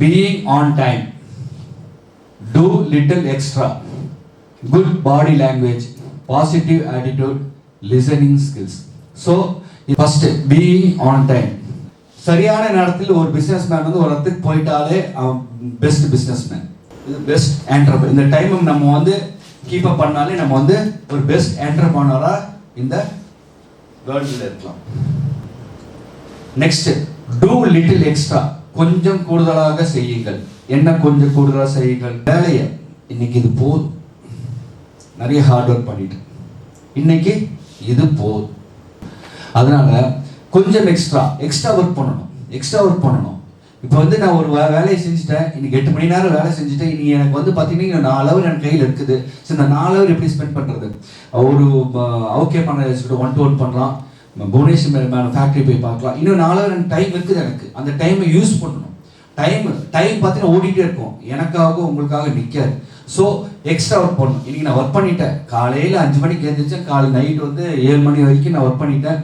Being on time do little extra good body language positive attitude listening skills so first being on time சரியான நேரத்தில் ஒரு business man வந்து ஒரு இடத்துக்கு போயிட்டாலே அவன் பெஸ்ட் பிஸ்னஸ் மேன் இது பெஸ்ட் என்டர்பிர இந்த டைமும் நம்ம வந்து கீப் அப் பண்ணாலே நம்ம வந்து ஒரு பெஸ்ட் என்டர்பிரனராக இந்த வேர்ல்டில் இருக்கலாம். நெக்ஸ்ட் டூ லிட்டில் எக்ஸ்ட்ரா கொஞ்சம் கூடுதலாக செய்யுங்கள். என்ன கொஞ்சம் கூடுதலாக செய்யுங்கள்? வேலையை. இன்னைக்கு இது போதும். நிறைய ஹார்ட் ஒர்க் பண்ணிட்டேன் இன்னைக்கு இது போதும். அதனால கொஞ்சம் எக்ஸ்ட்ரா எக்ஸ்ட்ரா ஒர்க் பண்ணணும். எக்ஸ்ட்ரா ஒர்க் பண்ணணும். இப்போ வந்து நான் ஒரு வே- வேலையை செஞ்சுட்டேன். இன்னைக்கு எட்டு மணி நேரம் வேலை செஞ்சுட்டேன். இன்னைக்கு எனக்கு வந்து பார்த்தீங்கன்னா நாலு ஹவர் என் கையில் இருக்குது. ஸோ இந்த நாலு ஹவர் எப்படி ஸ்பெண்ட் பண்ணுறது ஒரு ஓகே பண்ண ஒன் டு ஒன் பண்ணலாம். புவனேஸ்வர் மேலே ஃபேக்ட்ரி போய் பார்க்கலாம். இன்னும் நாலு ஹவர் எனக்கு டைம் இருக்குது எனக்கு. அந்த டைமை யூஸ் பண்ணணும். டைம் டைம் பார்த்தீங்கன்னா ஓடிட்டே இருக்கும். எனக்காக உங்களுக்காக நிற்காது ஸோ எக்ஸ்ட்ரா ஒர்க் பண்ணணும். இன்னைக்கு நான் ஒர்க் பண்ணிட்டேன். காலையில் அஞ்சு மணிக்கு எழுந்திரிச்சேன் காலை நைட் வந்து ஏழு மணி வரைக்கும் நான் ஒர்க் பண்ணிட்டேன்.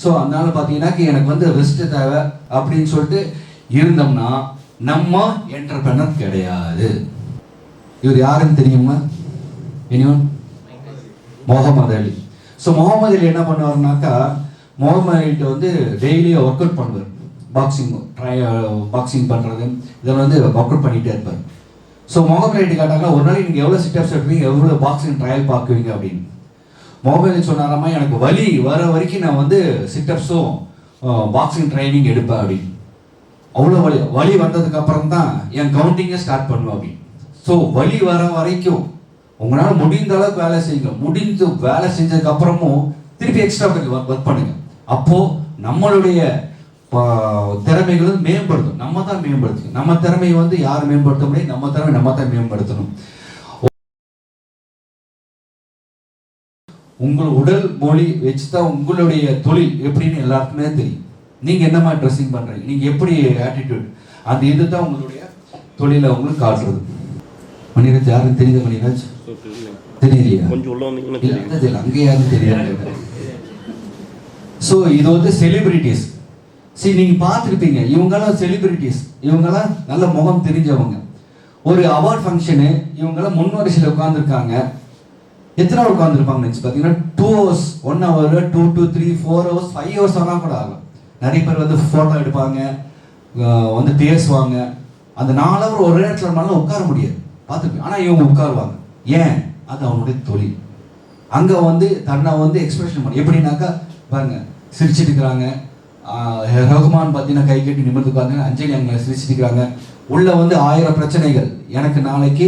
ஸோ அதனால பார்த்தீங்கன்னா எனக்கு வந்து ரெஸ்ட் தேவை அப்படின்னு சொல்லிட்டு இருந்தோம்னா நம்ம என்டர்பிரனர் கிடையாது. இவர் யாருன்னு தெரியுமா? இனிவன் முகமது அலி. ஸோ முகமது அலி என்ன பண்ணுவாருனாக்கா முகமது வந்து டெய்லியும் ஒர்க் அவுட் பண்ணுவார் பாக்ஸிங் ட்ரை பாக்ஸிங் பண்ணுறது இதெல்லாம் வந்து ஒர்க் அவுட் பண்ணிகிட்டே இருப்பார். ஸோ முகமது அலி கேட்டாங்க ஒரு நாளைக்கு நீங்கள் எவ்வளோ சிட்டப்ஸ் எடுப்பீங்க? எவ்வளோ பாக்ஸிங் ட்ரையல் பார்க்குவீங்க? அப்படின்னு. முகமது சொன்னாராமா எனக்கு வலி. வர வரைக்கும் நான் வந்து சிட்டப்ஸும் பாக்ஸிங் ட்ரைனிங் எடுப்பேன். அப்படின்னு. அவ்வளோ வலி. வலி வந்ததுக்கப்புறம் தான் என் கவுண்டிங்கை ஸ்டார்ட் பண்ணுவேன் அப்படின்னு. ஸோ வலி வர வரைக்கும் உங்களால் முடிந்த அளவுக்கு வேலை செய்யுங்க. முடிந்து வேலை செஞ்சதுக்கு அப்புறமும் திருப்பி எக்ஸ்ட்ரா ஒர்க் பண்ணுங்கள் அப்போ நம்மளுடைய திறமைகளும் மேம்படுத்தும். நம்ம தான் மேம்படுத்தணும். நம்ம திறமையை வந்து யார் மேம்படுத்த முடியும்? நம்ம திறமை நம்ம தான் மேம்படுத்தணும். உங்கள் உடல் மொழி வச்சு தான் உங்களுடைய தொழில் எப்படின்னு எல்லாருக்குமே தெரியும். நீங்க என்ன மாதிரி ட்ரெஸ்ஸிங் பண்றீங்க? நீங்க எப்படி ஆட்டிடியூட் அந்த இது தான் உங்களுடைய தொழிலை உங்களுக்கு காட்டுறது. மணிராஜ் யாரும் தெரியுது மணிராஜ்? தெரியலையா கொஞ்சம் உள்ள வந்தீங்கன்னா தெரியல அங்கே யாரும் தெரியாது. ஸோ இது வந்து செலிபிரிட்டிஸ் சரி நீங்கள் பார்த்துருப்பீங்க இவங்கெல்லாம் செலிபிரிட்டிஸ் இவங்கெல்லாம் நல்ல முகம் தெரிஞ்சவங்க. ஒரு அவார்ட் ஃபங்க்ஷனு இவங்கெல்லாம் முன் வரிசையில் உட்காந்துருக்காங்க எத்தனை ஹவர் உட்காந்துருப்பாங்க நினச்சி பார்த்தீங்கன்னா two hours one hour two two three four hours five hours ஆனால் கூட ஆகும் நிறைய பேர் வந்து ஃபோட்டோ எடுப்பாங்க வந்து பேசுவாங்க. அந்த நாலு ஹவர் ஒரு நேரத்தில் இருந்தாலும் உட்கார முடியாது. பார்த்துருப்பீங்க? ஆனால் இவங்க உட்காருவாங்க. ஏன்? அது அவனுடைய தொழில். அங்கே வந்து தன்னை வந்து எக்ஸ்பிரஷன் பண்ணி எப்படின்னாக்கா பாருங்க சிரிச்சுட்டு இருக்கிறாங்க ரகுமான் பார்த்தீங்கன்னா கை கட்டி நிமிர்ந்து உட்காந்து அஞ்சலி அங்கே சிரிச்சுட்டு இருக்கிறாங்க உள்ள வந்து ஆயிரம் பிரச்சனைகள். எனக்கு நாளைக்கு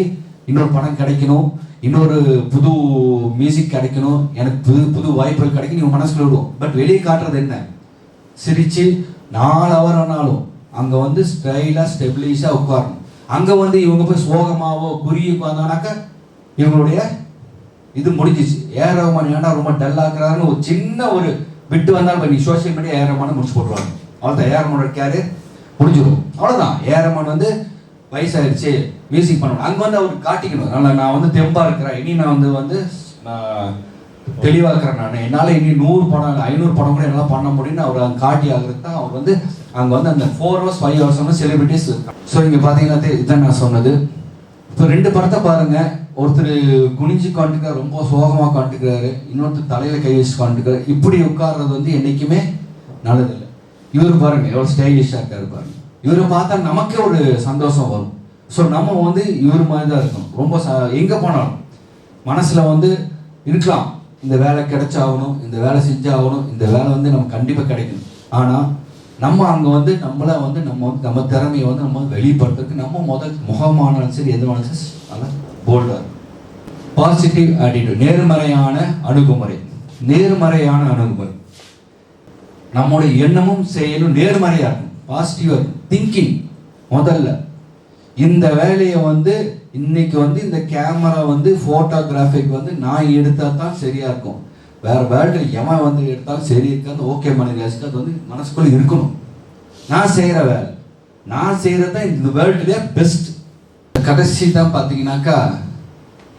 இன்னொரு பணம் கிடைக்கணும். இன்னொரு புது மியூசிக் கிடைக்கணும். எனக்கு புது புது வாய்ப்புகள் கிடைக்கும் இவங்க மனசில் விடுவோம். பட் வெளியே காட்டுறது என்ன? சிரிச்சு நாலு ஹவர் ஆனாலும் அங்கே வந்து ஸ்டைலாக ஸ்டெபிலைஸா உட்காரணும். அங்கே வந்து இவங்க போய் சோகமாவோ குறுகி உட்கார்ந்தானாக்கா இவங்களுடைய இது முடிஞ்சிச்சு. ஏஆர் ரகுமான் ஏன்டா ரொம்ப டல்லாக்குறாருன்னு ஒரு சின்ன ஒரு விட்டு வந்தாலும் இப்ப நீ சோஷியல் மீடியா ஏரமான முடிச்சு போட்டுருவாங்க. அவ்வளோதான் ஏஆர் ரஹ்மானோட கேரு முடிஞ்சிடும் அவ்வளோதான் ஏரமான் வந்து வயசாயிருச்சு மியூசிக் பண்ணணும். அங்கே வந்து அவருக்கு காட்டிக்கணும். அதனால் நான் வந்து தெம்பாக இருக்கிறேன். இனி நான் வந்து வந்து நான் தெளிவாக இருக்கிறேன் நான். என்னால் இனி நூறு படம் ஐநூறு படம் கூட என்னால் பண்ண முடியும்னு அவர் அங்கே காட்டி ஆகிறது தான் அவர் வந்து அங்கே வந்து அந்த ஃபோர் ஹவர்ஸ் ஃபைவ் ஹவர்ஸ் வந்து செலிபிரிட்டிஸ் ஸோ இங்கே பார்த்தீங்கன்னா இதுதான் நான் சொன்னது. இப்போ ரெண்டு படத்தை பாருங்கள் ஒருத்தர் குனிஞ்சு காட்டுக்கிறார் ரொம்ப சோகமாக காட்டுக்கிறாரு. இன்னொருத்தர் தலையில் கை வச்சு காட்டுக்கிறாரு. இப்படி உட்கார்றது வந்து என்றைக்குமே நல்லதில்லை. இவர் பாருங்க எவ்வளோ ஸ்டைலிஷாக இருக்காரு பாருங்க. இவரை பார்த்தா நமக்கே ஒரு சந்தோஷம் வரும். ஸோ நம்ம வந்து இவர் மாதிரி தான் இருக்கணும். ரொம்ப ச எங்கே போனாலும். மனசில் வந்து இருக்கலாம். இந்த வேலை கிடைச்சாகணும் இந்த வேலை செஞ்சாகணும் இந்த வேலை வந்து நமக்கு கண்டிப்பாக கிடைக்கணும். ஆனால் நம்ம அங்கே வந்து நம்மளை வந்து நம்ம வந்து நம்ம திறமையை வந்து நம்ம வெளிப்படுத்துறதுக்கு நம்ம முதல் முகமானாலும் சரி எதுவானாலும் சரி நல்லா போல்டாக பாசிட்டிவ் ஆட்டிடியூட் நேர்மறையான அணுகுமுறை. நேர்மறையான அணுகுமுறை. நம்முடைய எண்ணமும் செயலும் நேர்மறையாக இருக்கும். பாசிட்டிவாக திங்கிங் முதல்ல. இந்த வேலையை வந்து இன்னைக்கு வந்து இந்த கேமரா வந்து ஃபோட்டோகிராஃபிக் வந்து நான் எடுத்தால் தான் சரியாக இருக்கும். வேறு வேர்ல்டில் எவன் வந்து எடுத்தாலும் சரி இருக்காது. ஓகே மனிதாச்சுக்கு அது வந்து மனசுக்குள்ளே இருக்கணும். நான் செய்கிற வேலை. நான் செய்கிறது தான் இந்த வேர்ல்டுலேயே பெஸ்ட் கடைசி தான் பார்த்தீங்கன்னாக்கா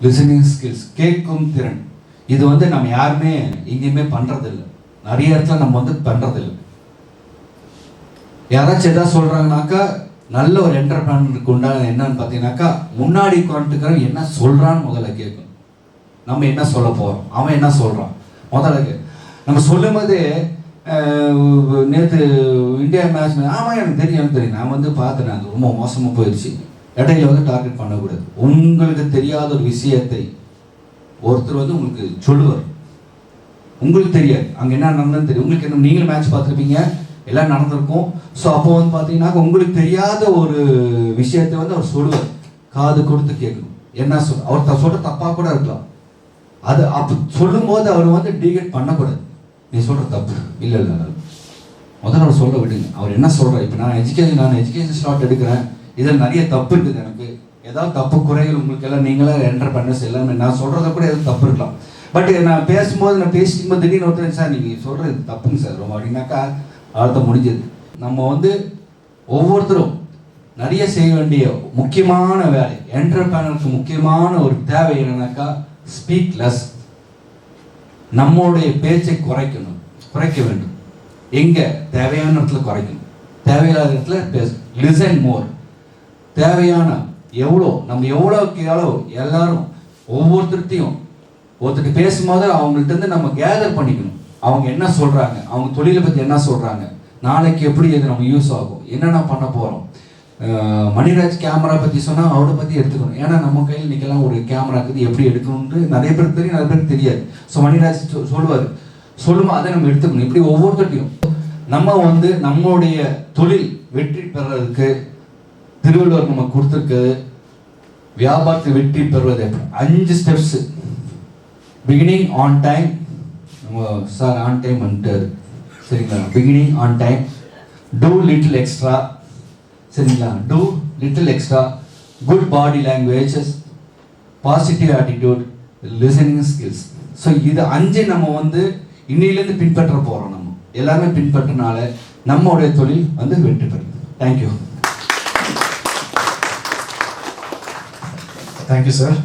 லிசனிங் ஸ்கில்ஸ் கேட்கும் திறன். இது வந்து நம்ம யாருமே எங்கேயுமே பண்ணுறதில்லை நிறைய இடத்துல நம்ம வந்து பண்ணுறதில்லை யாராச்சும் எதாவது சொல்கிறாங்கனாக்கா நல்ல ஒரு என்டர்பிரனருக்கு உண்டான என்னன்னு பார்த்தீங்கன்னாக்கா முன்னாடி உட்காந்துக்கிறவன் என்ன சொல்கிறான்னு முதல்ல கேட்கும் நம்ம என்ன சொல்ல போகிறோம் அவன் என்ன சொல்கிறான் முதல்ல நம்ம சொல்லும் போதே நேற்று இந்தியா மேட்ச் ஆமாம் எனக்கு தெரியும் எனக்கு தெரியும். நான் வந்து பார்த்தேன் அது ரொம்ப மோசமாக போயிடுச்சு இடையில வந்து டார்கெட் பண்ணக்கூடாது. உங்களுக்கு தெரியாத ஒரு விஷயத்தை ஒருத்தர் வந்து உங்களுக்கு சொல்லுவார். உங்களுக்கு தெரியாது. அங்கே என்ன நடந்ததுன்னு தெரியும் உங்களுக்கு என்ன நீங்களும் மேட்ச் பார்த்துருப்பீங்க. எல்லாம் நடந்திருக்கும். ஸோ அப்போ வந்து பார்த்தீங்கன்னா உங்களுக்கு தெரியாத ஒரு விஷயத்தை வந்து அவர் சொல்லுவார். காது கொடுத்து கேட்கணும். என்ன சொல் அவர் த- சொல்கிற தப்பாக கூட இருக்கலாம். அது அப்போ சொல்லும்போது அவர் வந்து டிகேட் பண்ணக்கூடாது. நீ சொல்கிற தப்பு. இல்லை இல்லை முதல்ல அவர் சொல்ல விடுங்க. அவர் என்ன சொல்கிறார் இப்போ நான் எஜுகேஷன் நான் எஜுகேஷன் ஸ்லாட் எடுக்கிறேன். இதில் நிறைய தப்பு இருக்குது எனக்கு. ஏதாவது தப்பு குறைகள் உங்களுக்கு எல்லாம் நீங்களே என்டர் பண்ண எல்லாமே நான் சொல்கிறத கூட எதுவும் தப்பு இருக்கலாம். பட் நான் பேசும்போது நான் பேசிக்கும் போது திடீர்னு ஒருத்தர் சார் நீங்கள் சொல்கிறது தப்புங்க சார். ரொம்ப அப்படின்னாக்கா அர்த்தம் முடிஞ்சது. நம்ம வந்து ஒவ்வொருத்தரும் நிறைய செய்ய வேண்டிய முக்கியமான வேலை என்டர்பிரனருக்கு முக்கியமான ஒரு தேவை என்னன்னாக்கா ஸ்பீக் லெஸ் நம்மளுடைய பேச்சை குறைக்கணும். குறைக்க வேண்டும். எங்கே? தேவையான இடத்துல குறைக்கணும். தேவையில்லாத இடத்துல பேச லிசன் மோர் தேவையான எவ்வளோ நம்ம எவ்வளோக்கு எவ்வளோ எல்லாரும் ஒவ்வொருத்தர்ட்டையும் ஒருத்தர் பேசும்போது அவங்கள்ட்ட இருந்து நம்ம கேதர் பண்ணிக்கணும். அவங்க என்ன சொல்கிறாங்க அவங்க தொழிலை பற்றி என்ன சொல்கிறாங்க நாளைக்கு எப்படி இது நம்ம யூஸ் ஆகும் என்னென்ன பண்ண போகிறோம் மணிராஜ் கேமரா பற்றி சொன்னால் அவரை பற்றி எடுத்துக்கணும். ஏன்னா நம்ம கையில் இன்றைக்கெல்லாம் ஒரு கேமரா இருக்குது எப்படி எடுக்கணும்னு நிறைய பேருக்கு தெரியும் நிறைய பேருக்கு தெரியாது. ஸோ மணிராஜ் சொல்லுவார். சொல்லுமா சொல்லும்போது அதை நம்ம எடுத்துக்கணும். இப்படி ஒவ்வொருத்தட்டையும் நம்ம வந்து நம்மளுடைய தொழில் வெற்றி பெறதுக்கு திருவள்ளுவர் நம்ம கொடுத்துருக்கிறது வியாபாரத்தில் வெற்றி பெறுவது எப்படி? அஞ்சு ஸ்டெப்ஸ் பிகினிங் ஆன் டைம் நம்ம சார் ஆன் டைம் வந்துட்டாரு. சரிங்களா? Beginning on time do little extra சரிங்களா? Do little extra good body languages positive attitude listening skills so இது அஞ்சு நம்ம வந்து இன்னிலேருந்து பின்பற்ற போகிறோம் நம்ம. எல்லாமே பின்பற்றினால நம்மளுடைய தொழில் வந்து வெற்றி பெறும். Thank you thank you sir